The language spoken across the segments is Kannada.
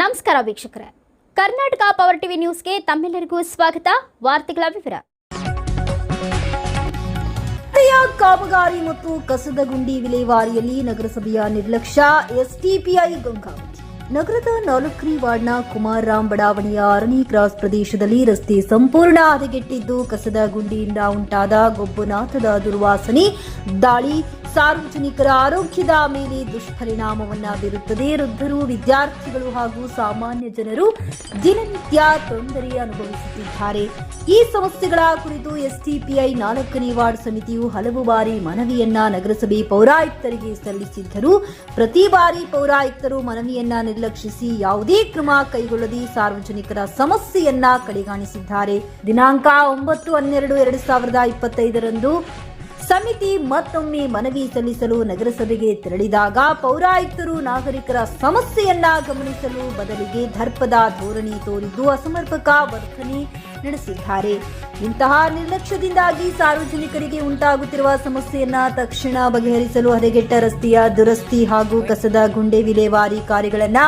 ನಮಸ್ಕಾರ ವೀಕ್ಷಕರೇ. ಕರ್ನಾಟಕ ಪವರ್ ಟಿವಿ ನ್ಯೂಸ್ಗೆ ತಮ್ಮೆಲ್ಲರಿಗೂ ಸ್ವಾಗತ. ವಾರ್ತೆಗಳ ವಿವರ. ಕಾಮಗಾರಿ ಮತ್ತು ಕಸದ ಗುಂಡಿ ವಿಲೇವಾರಿಯಲ್ಲಿ ನಗರಸಭೆಯ ನಿರ್ಲಕ್ಷ್ಯ ಎಸ್ಟಿಪಿಐ ಗಂಗಾ. ನಗರದ ನಾಲ್ಕ್ರಿ ವಾರ್ಡ್ನ ಕುಮಾರ್ ರಾಮ್ ಬಡಾವಣೆಯ ಅರಣಿ ಕ್ರಾಸ್ ಪ್ರದೇಶದಲ್ಲಿ ರಸ್ತೆ ಸಂಪೂರ್ಣ ಹದಗೆಟ್ಟಿದ್ದು, ಕಸದ ಗುಂಡಿಯಿಂದ ಉಂಟಾದ ಗೊಬ್ಬುನಾಥದ ದುರ್ವಾಸನೆ, ದಾಳಿ ಸಾರ್ವಜನಿಕರ ಆರೋಗ್ಯದ ಮೇಲೆ ದುಷ್ಪರಿಣಾಮವನ್ನು ಬೀರುತ್ತದೆ. ವೃದ್ಧರು, ವಿದ್ಯಾರ್ಥಿಗಳು ಹಾಗೂ ಸಾಮಾನ್ಯ ಜನರು ದಿನನಿತ್ಯ ತೊಂದರೆ ಅನುಭವಿಸುತ್ತಿದ್ದಾರೆ. ಈ ಸಮಸ್ಯೆಗಳ ಕುರಿತು ಎಸ್ಟಿಪಿಐ ನಾಲ್ಕನೇ ವಾರ್ಡ್ ಸಮಿತಿಯು ಹಲವು ಬಾರಿ ಮನವಿಯನ್ನ ನಗರಸಭೆ ಪೌರಾಯುಕ್ತರಿಗೆ ಸಲ್ಲಿಸಿದ್ದರು ಪ್ರತಿ ಬಾರಿ ಪೌರಾಯುಕ್ತರು ಮನವಿಯನ್ನ ನಿರ್ಲಕ್ಷಿಸಿ ಯಾವುದೇ ಕ್ರಮ ಕೈಗೊಳ್ಳದೆ ಸಾರ್ವಜನಿಕರ ಸಮಸ್ಯೆಯನ್ನ ಕಡೆಗಾಣಿಸಿದ್ದಾರೆ. ದಿನಾಂಕ ಒಂಬತ್ತು ಹನ್ನೆರಡು ಎರಡು ಸಾವಿರದ ಇಪ್ಪತ್ತೈದರಂದು ಸಮಿತಿ ಮತ್ತೊಮ್ಮೆ ಮನವಿ ಸಲ್ಲಿಸಲು ನಗರಸಭೆಗೆ ತೆರಳಿದಾಗ ಪೌರಾಯುಕ್ತರು ನಾಗರಿಕರ ಸಮಸ್ಯೆಯನ್ನ ಗಮನಿಸಲು ಬದಲಿಗೆ ದರ್ಪದ ಧೋರಣೆ ತೋರಿದ್ದು ಅಸಮರ್ಪಕ ವರ್ತನೆ ನಡೆಸಿದ್ದಾರೆ. ಇಂತಹ ನಿರ್ಲಕ್ಷ್ಯದಿಂದಾಗಿ ಸಾರ್ವಜನಿಕರಿಗೆ ಉಂಟಾಗುತ್ತಿರುವ ಸಮಸ್ಯೆಯನ್ನ ತಕ್ಷಣ ಬಗೆಹರಿಸಲು ಹದಗೆಟ್ಟ ರಸ್ತೆಯ ದುರಸ್ತಿ ಹಾಗೂ ಕಸದ ಗುಂಡೆ ವಿಲೇವಾರಿ ಕಾರ್ಯಗಳನ್ನ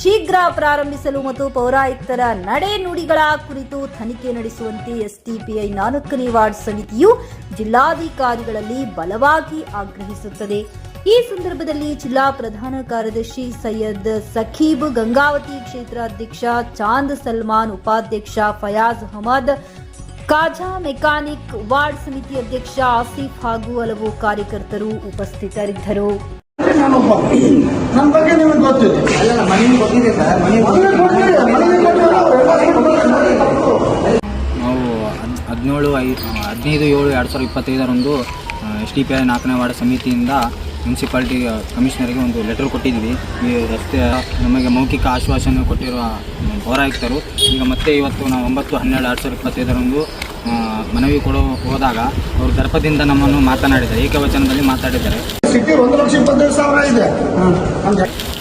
ಶೀಘ್ರ ಪ್ರಾರಂಭಿಸಲು ಮತ್ತು ಪೌರಾಯುಕ್ತರ ನಡೆ ನುಡಿಗಳ ಕುರಿತು ತನಿಖೆ ನಡೆಸುವಂತೆ ಎಸ್ಟಿಪಿಐ ನಾಲ್ಕನೇ ವಾರ್ಡ್ ಸಮಿತಿಯು ಜಿಲ್ಲಾಧಿಕಾರಿಗಳಲ್ಲಿ ಬಲವಾಗಿ ಆಗ್ರಹಿಸುತ್ತದೆ. ಈ ಸಂದರ್ಭದಲ್ಲಿ ಜಿಲ್ಲಾ ಪ್ರಧಾನ ಕಾರ್ಯದರ್ಶಿ ಸೈಯದ್ ಸಖೀಬ್, ಗಂಗಾವತಿ ಕ್ಷೇತ್ರ ಅಧ್ಯಕ್ಷ ಚಾಂದ್ ಸಲ್ಮಾನ್, ಉಪಾಧ್ಯಕ್ಷ ಫಯಾಜ್ ಅಹಮದ್, ಕಾಜಾ ಮೆಕ್ಯಾನಿಕ್ ವಾರ್ಡ್ ಸಮಿತಿ ಅಧ್ಯಕ್ಷ ಆಸಿಫ್ ಹಾಗೂ ಹಲವು ಕಾರ್ಯಕರ್ತರು ಉಪಸ್ಥಿತರಿದ್ದರು. ನಾನೊಬ್ಬ ನನ್ನ ಬಗ್ಗೆ ನಿಮಗೆ ಗೊತ್ತಿದೆ. ಅಲ್ಲ ಮನೆ ಕೊಟ್ಟಿದೆ ಸರ್ ಮನೆ ಮದುವೆ ಕೊಡ್ತೀರಿ ಮನೆಗೆ ಕೊಟ್ಟಿಲ್ಲ ನಾವು ಹದ್- ಹದಿನೇಳು ಐ ಹದಿನೈದು ಏಳು ಎರಡು ಸಾವಿರದ ಇಪ್ಪತ್ತೈದರಂದು ಎಸ್ ಡಿ ಪಿ ಐ ನಾಲ್ಕನೇ ವಾರ್ಡ್ ಸಮಿತಿಯಿಂದ ಮುನ್ಸಿಪಾಲ್ಟಿ ಕಮಿಷನರ್ಗೆ ಒಂದು ಲೆಟರ್ ಕೊಟ್ಟಿದ್ವಿ ಈ ರಸ್ತೆ ನಮಗೆ ಮೌಖಿಕ ಆಶ್ವಾಸನೆ ಕೊಟ್ಟಿರುವ ಪೌರಾಯುಕ್ತರು. ಈಗ ಮತ್ತೆ ಇವತ್ತು ನಾವು ಒಂಬತ್ತು ಹನ್ನೆರಡು ಎರಡು ಸಾವಿರದ ಇಪ್ಪತ್ತೈದರಂದು ಮನವಿ ಕೊಡೋ ಹೋದಾಗ ಅವರು ದರ್ಪದಿಂದ ನಮ್ಮನ್ನು ಮಾತನಾಡಿದ್ದಾರೆ. ಏಕವಚನದಲ್ಲಿ ಮಾತಾಡಿದ್ದಾರೆ.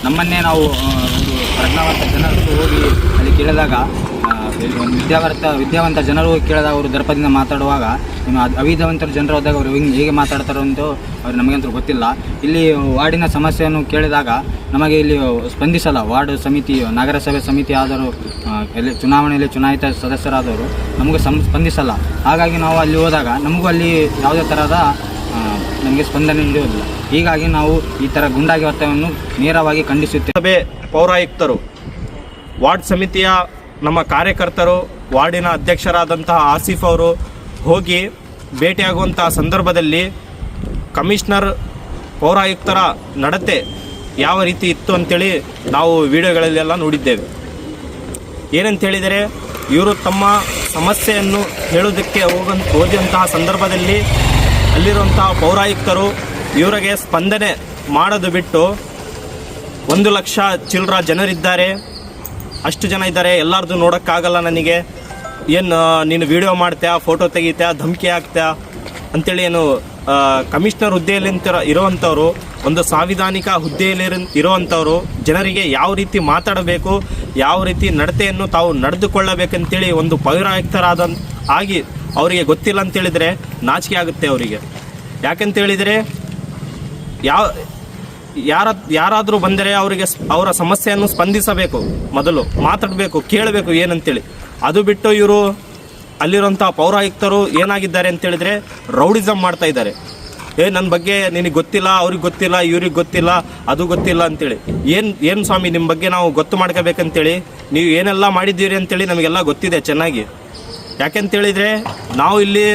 ನಮ್ಮನ್ನೇ ನಾವು ಒಂದು ಪ್ರಜ್ಞಾವಂತ ಜನರು ಹೋಗಿ ಅಲ್ಲಿ ಕೇಳಿದಾಗ ಒಂದು ವಿದ್ಯಾವಂತ ವಿದ್ಯಾವಂತ ಜನರು ಕೇಳಿದ ಅವರು ದರ್ಪದಿಂದ ಮಾತಾಡುವಾಗ ನಿಮ್ಮ ಅವಿದ್ಯಾವಂತರ ಜನರು ಹೋದಾಗ ಅವರು ಹಿಂಗೆ ಹೇಗೆ ಮಾತಾಡ್ತಾರೋ ಅಂತ ಅವ್ರು ನಮಗಂತೂ ಗೊತ್ತಿಲ್ಲ. ಇಲ್ಲಿ ವಾರ್ಡಿನ ಸಮಸ್ಯೆಯನ್ನು ಕೇಳಿದಾಗ ನಮಗೆ ಇಲ್ಲಿ ಸ್ಪಂದಿಸಲ್ಲ. ವಾರ್ಡ್ ಸಮಿತಿ ನಗರಸಭೆ ಸಮಿತಿ ಆದರೂ ಎಲ್ಲಿ ಚುನಾವಣೆಯಲ್ಲಿ ಚುನಾಯಿತ ಸದಸ್ಯರಾದವರು ನಮಗೆ ಸಂ ಸ್ಪಂದಿಸಲ್ಲ. ಹಾಗಾಗಿ ನಾವು ಅಲ್ಲಿ ಹೋದಾಗ ನಮಗೂ ಅಲ್ಲಿ ಯಾವುದೇ ಥರದ ನಮಗೆ ಸ್ಪಂದನೆ ನೀಡುವುದಿಲ್ಲ. ಹೀಗಾಗಿ ನಾವು ಈ ಥರ ಗುಂಡಾಗಿ ವರ್ತವನ್ನು ನೇರವಾಗಿ ಖಂಡಿಸುತ್ತೇವೆ. ಪೌರಾಯುಕ್ತರು, ವಾರ್ಡ್ ಸಮಿತಿಯ ನಮ್ಮ ಕಾರ್ಯಕರ್ತರು, ವಾರ್ಡಿನ ಅಧ್ಯಕ್ಷರಾದಂತಹ ಆಸಿಫ್ ಅವರು ಹೋಗಿ ಭೇಟಿಯಾಗುವಂತಹ ಸಂದರ್ಭದಲ್ಲಿ ಕಮಿಷನರ್ ಪೌರಾಯುಕ್ತರ ನಡತೆ ಯಾವ ರೀತಿ ಇತ್ತು ಅಂತೇಳಿ ನಾವು ವಿಡಿಯೋಗಳಲ್ಲೆಲ್ಲ ನೋಡಿದ್ದೇವೆ. ಏನಂತ ಹೇಳಿದರೆ, ಇವರು ತಮ್ಮ ಸಮಸ್ಯೆಯನ್ನು ಹೇಳೋದಕ್ಕೆ ಹೋಗ ಹೋದಂತಹ ಸಂದರ್ಭದಲ್ಲಿ ಅಲ್ಲಿರುವಂತಹ ಪೌರಾಯುಕ್ತರು ಇವರಿಗೆ ಸ್ಪಂದನೆ ಮಾಡೋದು ಬಿಟ್ಟು ಒಂದು ಲಕ್ಷ ಚಿಲ್ಲರ ಜನರಿದ್ದಾರೆ. ಅಷ್ಟು ಜನ ಇದ್ದಾರೆ, ಎಲ್ಲರದು ನೋಡೋಕ್ಕಾಗಲ್ಲ ನನಗೆ. ಏನು ನೀನು ವಿಡಿಯೋ ಮಾಡ್ತೀಯಾ ಫೋಟೋ ತೆಗಿತ್ಯಾ, ಧಮಕಿ ಹಾಕ್ತೀಯಾ? ಅಂತೇಳಿ ಏನು ಕಮಿಷನರ್ ಹುದ್ದೆಯಲ್ಲಿ ಇರೋವಂಥವ್ರು ಒಂದು ಸಾಂವಿಧಾನಿಕ ಹುದ್ದೆಯಲ್ಲಿ ಇರೋ- ಇರುವಂಥವ್ರು ಜನರಿಗೆ ಯಾವ ರೀತಿ ಮಾತಾಡಬೇಕು, ಯಾವ ರೀತಿ ನಡತೆಯನ್ನು ತಾವು ನಡೆದುಕೊಳ್ಳಬೇಕಂತೇಳಿ ಒಂದು ಪೌರಾಯುಕ್ತರಾದ, ಆಗಿ ಅವರಿಗೆ ಗೊತ್ತಿಲ್ಲ ಅಂತೇಳಿದರೆ ನಾಚಿಕೆ ಆಗುತ್ತೆ ಅವರಿಗೆ. ಯಾಕಂತೇಳಿದರೆ, ಯಾವ ಯಾರ ಯಾರಾದರೂ ಬಂದರೆ ಅವರಿಗೆ ಅವರ ಸಮಸ್ಯೆಯನ್ನು ಸ್ಪಂದಿಸಬೇಕು. ಮೊದಲು ಮಾತಾಡಬೇಕು, ಕೇಳಬೇಕು ಏನಂತೇಳಿ. ಅದು ಬಿಟ್ಟು ಇವರು ಅಲ್ಲಿರುವಂಥ ಪೌರಾಯುಕ್ತರು ಏನಾಗಿದ್ದಾರೆ ಅಂತೇಳಿದರೆ ರೌಡಿಸಮ್ ಮಾಡ್ತಾ ಇದ್ದಾರೆ. ಏ ನನ್ನ ಬಗ್ಗೆ ನಿನಗೆ ಗೊತ್ತಿಲ್ಲ, ಅವ್ರಿಗೆ ಗೊತ್ತಿಲ್ಲ, ಇವ್ರಿಗೆ ಗೊತ್ತಿಲ್ಲ, ಅದು ಗೊತ್ತಿಲ್ಲ ಅಂತೇಳಿ. ಏನು ಏನು ಸ್ವಾಮಿ ನಿಮ್ಮ ಬಗ್ಗೆ ನಾವು ಗೊತ್ತು ಮಾಡ್ಕೋಬೇಕಂತೇಳಿ? ನೀವು ಏನೆಲ್ಲ ಮಾಡಿದ್ದೀರಿ ಅಂತೇಳಿ ನಮಗೆಲ್ಲ ಗೊತ್ತಿದೆ ಚೆನ್ನಾಗಿ. ಯಾಕೆಂತೇಳಿದರೆ ನಾವು ಇಲ್ಲಿ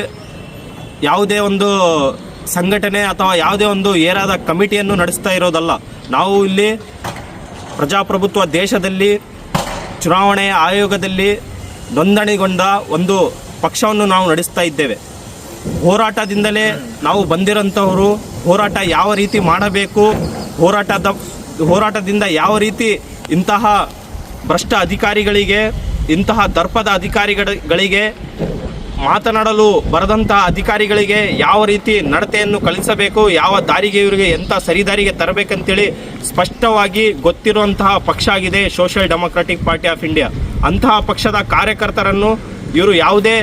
ಯಾವುದೇ ಒಂದು ಸಂಘಟನೆ ಅಥವಾ ಯಾವುದೇ ಒಂದು ಏರಾದ ಕಮಿಟಿಯನ್ನು ನಡೆಸ್ತಾ ಇರೋದಲ್ಲ, ನಾವು ಇಲ್ಲಿ ಪ್ರಜಾಪ್ರಭುತ್ವ ದೇಶದಲ್ಲಿ, ಚುನಾವಣೆ ಆಯೋಗದಲ್ಲಿ ನೋಂದಣಿಗೊಂಡ ಒಂದು ಪಕ್ಷವನ್ನು ನಾವು ನಡೆಸ್ತಾ ಇದ್ದೇವೆ. ಹೋರಾಟದಿಂದಲೇ ನಾವು ಬಂದಿರೋಂಥವರು, ಹೋರಾಟ ಯಾವ ರೀತಿ ಮಾಡಬೇಕು, ಹೋರಾಟದ, ಹೋರಾಟದಿಂದ ಯಾವ ರೀತಿ ಇಂತಹ ಭ್ರಷ್ಟ ಅಧಿಕಾರಿಗಳಿಗೆ, ಇಂತಹ ದರ್ಪದ ಅಧಿಕಾರಿಗಳಿಗೆ ಮಾತನಾಡಲು ಬರದಂತಹ ಅಧಿಕಾರಿಗಳಿಗೆ ಯಾವ ರೀತಿ ನಡತೆಯನ್ನು ಕಲಿಸಬೇಕು ಯಾವ ದಾರಿಗೆ ಇವರಿಗೆ ಎಂಥ ಸರಿದಾರಿಗೆ ತರಬೇಕಂತೇಳಿ ಸ್ಪಷ್ಟವಾಗಿ ಗೊತ್ತಿರುವಂತಹ ಪಕ್ಷ ಆಗಿದೆ social democratic party of India. ಅಂತಹ ಪಕ್ಷದ ಕಾರ್ಯಕರ್ತರನ್ನು ಇವರು ಯಾವುದೇ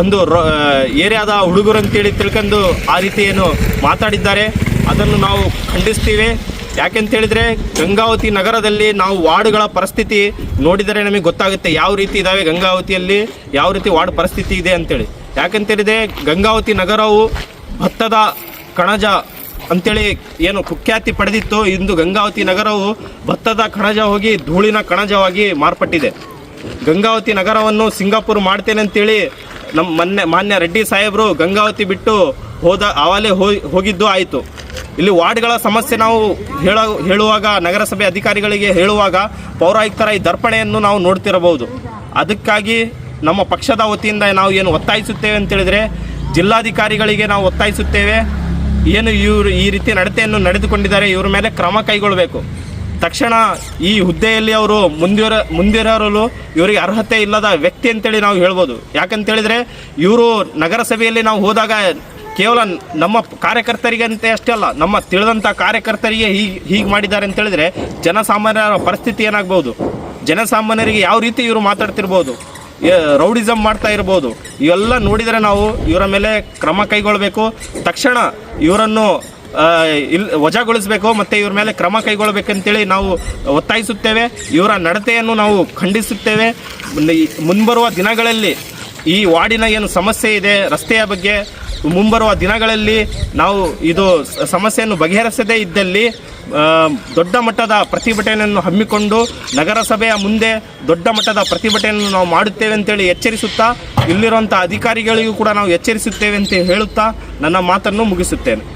ಒಂದು ಏರಿಯಾದ ಹುಡುಗರು ಅಂತೇಳಿ ತಿಳ್ಕೊಂಡು ಆ ರೀತಿ ಏನು ಮಾತಾಡಿದ್ದಾರೆ. ಅದನ್ನು ನಾವು ಖಂಡಿಸ್ತೀವಿ. ಯಾಕೆಂತ ಹೇಳಿದ್ರೆ ಗಂಗಾವತಿ ನಗರದಲ್ಲಿ ನಾವು ವಾರ್ಡ್ಗಳ ಪರಿಸ್ಥಿತಿ ನೋಡಿದರೆ ನಮಗೆ ಗೊತ್ತಾಗುತ್ತೆ ಯಾವ ರೀತಿ ಇದಾವೆ ಗಂಗಾವತಿಯಲ್ಲಿ, ಯಾವ ರೀತಿ ವಾರ್ಡ್ ಪರಿಸ್ಥಿತಿ ಇದೆ ಅಂತೇಳಿ. ಯಾಕೆಂತ ಹೇಳಿದ್ರೆ ಗಂಗಾವತಿ ನಗರವು ಭತ್ತದ ಕಣಜ ಅಂತೇಳಿ ಏನು ಕುಖ್ಯಾತಿ ಪಡೆದಿತ್ತು, ಇಂದು ಗಂಗಾವತಿ ನಗರವು ಭತ್ತದ ಕಣಜ ಹೋಗಿ ಧೂಳಿನ ಕಣಜವಾಗಿ ಮಾರ್ಪಟ್ಟಿದೆ. ಗಂಗಾವತಿ ನಗರವನ್ನು ಸಿಂಗಾಪುರ್ ಮಾಡ್ತೇನೆ ಅಂತೇಳಿ ನಮ್ಮ ಮೊನ್ನೆ ಮಾನ್ಯ ರೆಡ್ಡಿ ಸಾಹೇಬರು ಗಂಗಾವತಿ ಬಿಟ್ಟು ಹೋದ ಆವಾಲೆ ಹೋಗಿ ಹೋಗಿದ್ದು ಆಯಿತು. ಇಲ್ಲಿ ವಾರ್ಡ್ಗಳ ಸಮಸ್ಯೆ ನಾವು ಹೇಳ ಹೇಳುವಾಗ, ನಗರಸಭೆ ಅಧಿಕಾರಿಗಳಿಗೆ ಹೇಳುವಾಗ ಪೌರಾಯುಕ್ತರ ಈ ದರ್ಪಣೆಯನ್ನು ನಾವು ನೋಡ್ತಿರಬಹುದು. ಅದಕ್ಕಾಗಿ ನಮ್ಮ ಪಕ್ಷದ ವತಿಯಿಂದ ನಾವು ಏನು ಒತ್ತಾಯಿಸುತ್ತೇವೆ ಅಂತೇಳಿದರೆ ಜಿಲ್ಲಾಧಿಕಾರಿಗಳಿಗೆ ನಾವು ಒತ್ತಾಯಿಸುತ್ತೇವೆ. ಏನು ಇವರು ಈ ರೀತಿ ನಡತೆಯನ್ನು ನಡೆದುಕೊಂಡಿದ್ದಾರೆ, ಇವರ ಮೇಲೆ ಕ್ರಮ ಕೈಗೊಳ್ಳಬೇಕು ತಕ್ಷಣ ಈ ಹುದ್ದೆಯಲ್ಲಿ ಅವರು ಮುಂದಿರ ಮುಂದಿರಲು ಇವರಿಗೆ ಅರ್ಹತೆ ಇಲ್ಲದ ವ್ಯಕ್ತಿ ಅಂತೇಳಿ ನಾವು ಹೇಳ್ಬೋದು. ಯಾಕಂತೇಳಿದರೆ ಇವರು ನಗರಸಭೆಯಲ್ಲಿ ನಾವು ಹೋದಾಗ ಕೇವಲ ನಮ್ಮ ಕಾರ್ಯಕರ್ತರಿಗಂತೆ ಅಷ್ಟೇ ಅಲ್ಲ, ನಮ್ಮ ತಿಳಿದಂಥ ಕಾರ್ಯಕರ್ತರಿಗೆ ಹೀಗೆ ಹೀಗೆ ಮಾಡಿದ್ದಾರೆ ಅಂತೇಳಿದರೆ ಜನಸಾಮಾನ್ಯರ ಪರಿಸ್ಥಿತಿ ಏನಾಗ್ಬೋದು ಜನಸಾಮಾನ್ಯರಿಗೆ ಯಾವ ರೀತಿ ಇವರು ಮಾತಾಡ್ತಿರ್ಬೋದು? ರೌಡಿಸಮ್ ಮಾಡ್ತಾ ಇರ್ಬೋದು? ಇವೆಲ್ಲ ನೋಡಿದರೆ ನಾವು ಇವರ ಮೇಲೆ ಕ್ರಮ ಕೈಗೊಳ್ಳಬೇಕು ತಕ್ಷಣ ಇವರನ್ನು ಇಲ್, ವಜಾಗೊಳಿಸಬೇಕು ಮತ್ತು ಇವ್ರ ಮೇಲೆ ಕ್ರಮ ಕೈಗೊಳ್ಳಬೇಕಂತೇಳಿ ನಾವು ಒತ್ತಾಯಿಸುತ್ತೇವೆ. ಇವರ ನಡತೆಯನ್ನು ನಾವು ಖಂಡಿಸುತ್ತೇವೆ. ಮುಂಬರುವ ದಿನಗಳಲ್ಲಿ ಈ ವಾರ್ಡಿನ ಏನು ಸಮಸ್ಯೆ ಇದೆ, ರಸ್ತೆಯ ಬಗ್ಗೆ ಮುಂಬರುವ ದಿನಗಳಲ್ಲಿ ನಾವು ಇದು ಸಮಸ್ಯೆಯನ್ನು ಬಗೆಹರಿಸದೇ ಇದ್ದಲ್ಲಿ ದೊಡ್ಡ ಮಟ್ಟದ ಪ್ರತಿಭಟನೆಯನ್ನು ಹಮ್ಮಿಕೊಂಡು ನಗರಸಭೆಯ ಮುಂದೆ ದೊಡ್ಡ ಮಟ್ಟದ ಪ್ರತಿಭಟನೆಯನ್ನು ನಾವು ಮಾಡುತ್ತೇವೆ ಅಂತೇಳಿ ಎಚ್ಚರಿಸುತ್ತಾ ಇಲ್ಲಿರುವಂಥ ಅಧಿಕಾರಿಗಳಿಗೂ ಕೂಡ ನಾವು ಎಚ್ಚರಿಸುತ್ತೇವೆ ಅಂತ ಹೇಳುತ್ತಾ ನನ್ನ ಮಾತನ್ನು ಮುಗಿಸುತ್ತೇನೆ.